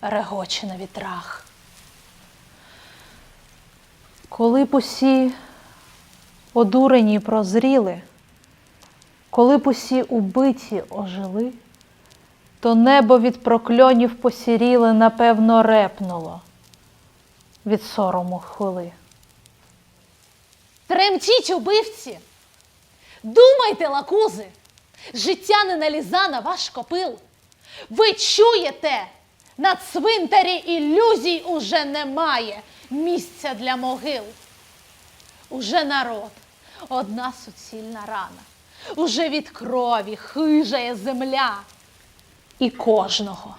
регоче на вітрах. Коли б усі одурені прозріли, коли б усі убиті ожили, то небо від прокльонів посіріле, напевно, репнуло від сорому хвили. Тремтіть, убивці! Думайте, лакузи! Життя не наліза на ваш копил. Ви чуєте? На цвинтарі ілюзій уже немає місця для могил. Уже народ, одна суцільна рана. Уже від крові хижає земля. І кожного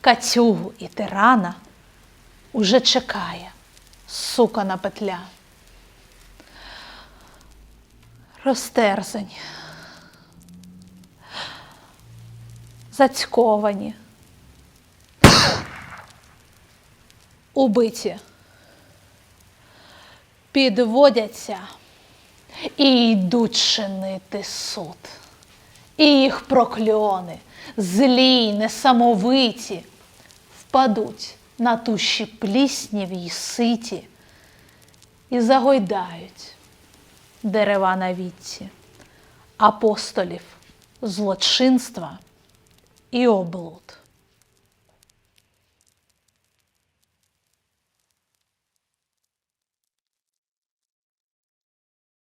кацюгу і тирана уже чекає сукана петля. Розтерзані, зацьковані, убиті, підводяться і йдуть чинити суд. І їх прокльони, злі, несамовиті, впадуть на туші плісняві й ситі і загойдають дерева на вітці, апостолів злочинства і облуд.